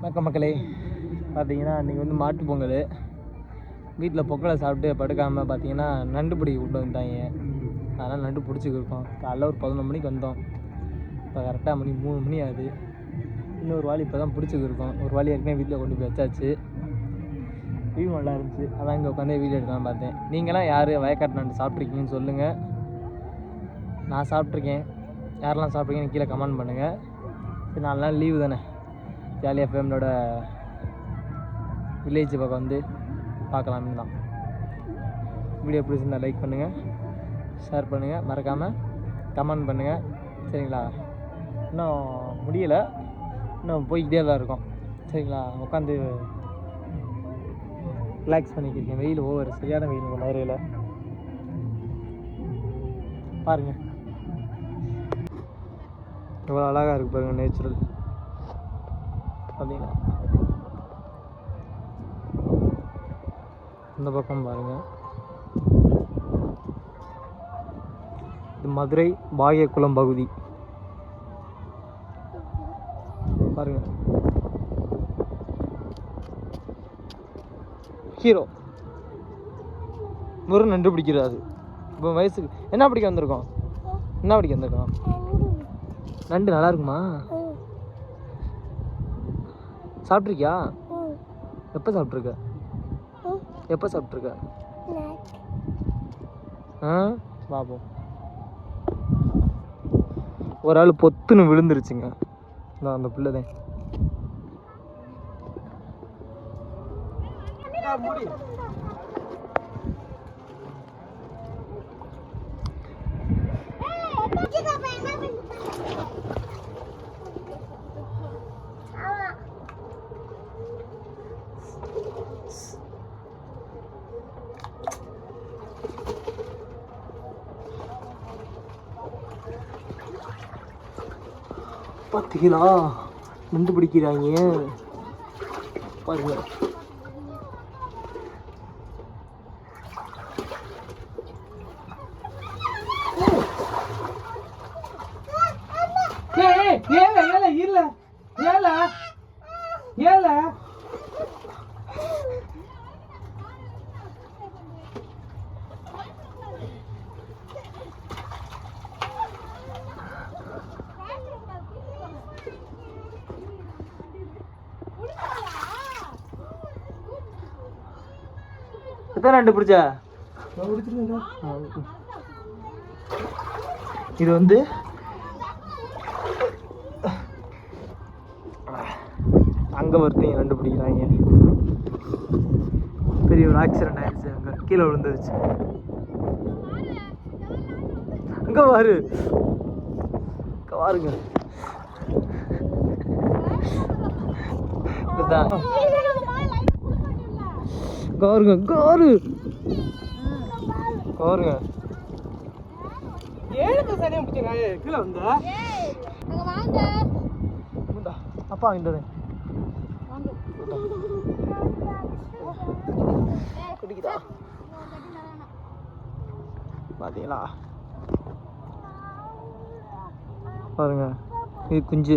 வணக்கம் மக்களே. பார்த்தீங்கன்னா இன்றைக்கி வந்து மாட்டு பொங்கல் வீட்டில் பொக்களை சாப்பிட்டு படுக்காமல் பார்த்தீங்கன்னா நண்டு பிடிக்க விட்டு வந்துட்டாங்க. அதனால் நண்டு பிடிச்சிக்கிருக்கோம். காலைல ஒரு பதினொன்று மணிக்கு வந்தோம். இப்போ கரெக்டாக மணி மூணு மணி ஆகுது. இன்னொரு வாலி இப்போ தான் பிடிச்சிக்கிருக்கோம். ஒரு வாலி ஏற்கனவே வீட்டில் கொண்டு போய் வச்சாச்சு. வியூ நல்லா இருந்துச்சு. அதான் இங்கே உட்காந்து வீடியோ எடுக்கலாம் பார்த்தேன். நீங்களாம் யார் வயக்காட்டு நண்டு சாப்பிட்ருக்கீங்கன்னு சொல்லுங்கள் நான் சாப்பிட்ருக்கேன் யாரெல்லாம் சாப்பிட்ருக்கீங்கன்னு கீழே கமெண்ட் பண்ணுங்கள் சரி நாலு நாள் லீவு தானே? ஜாலியாக எஃப்எம்னோட வில்லேஜ் பக்கம் வந்து பார்க்கலாம்னு தான். வீடியோ பிடிச்சிருந்தா லைக் பண்ணுங்கள் ஷேர் பண்ணுங்கள் மறக்காமல் கமெண்ட் பண்ணுங்கள் சரிங்களா? இன்னும் முடியலை. இன்னும் போய்கிட்டே தான் இருக்கும். சரிங்களா? உட்காந்து ரிலாக்ஸ் பண்ணிக்கிறேன் வெயில் ஓவர் சரியான வெயில் உங்கள் மதுரையில் பாருங்கள் எவ்வளோ அழகாக இருக்குது பாருங்கள் நேச்சுரல் பார்த்தீங்களா இந்த பக்கம் பாருங்க. இது மதுரை பாகியகுளம் பகுதி. பாருங்க. ஹீரோ. முருகன் நண்டு பிடிக்கிறாரு. இப்போ வயசுக்கு என்ன பிடிக்க வந்திருக்கோம்? என்ன பிடிக்க வந்திருக்கோம்? நண்டு நல்லா இருக்குமா? சாப்பிட்ருக்கியா? எப்போ சாப்பிட்ருக்க? எப்போ சாப்பிட்ருக்க? ஆ? பாப்போம் ஒரு ஆள் பொத்துன்னு விழுந்துருச்சுங்க. இந்த அந்த பிள்ளை தான். பார்த்தீங்களா நண்டு பிடிக்கிறாங்க பாருங்க. ஏல ஏல. இல்ல ஏல ஏல. எத்தனை ரெண்டு பிடிச்சா இது வந்து அங்க ஒருத்தையும் ரெண்டு பிடிக்கிறாங்க. பெரிய ஒரு ஆக்சிடென்ட் ஆயிடுச்சு. அங்க கீழே விழுந்துருச்சு. அங்க பாரு அங்கே பாருங்க இதுதான் காருங்க காரு. காருங்க. ஏழு சரியா பிடிச்சாங்க கீழே வந்தா. அப்பா வாங்கிட்டு குடிக்குதா? பாத்தீங்களா? பாருங்க இது குஞ்சு.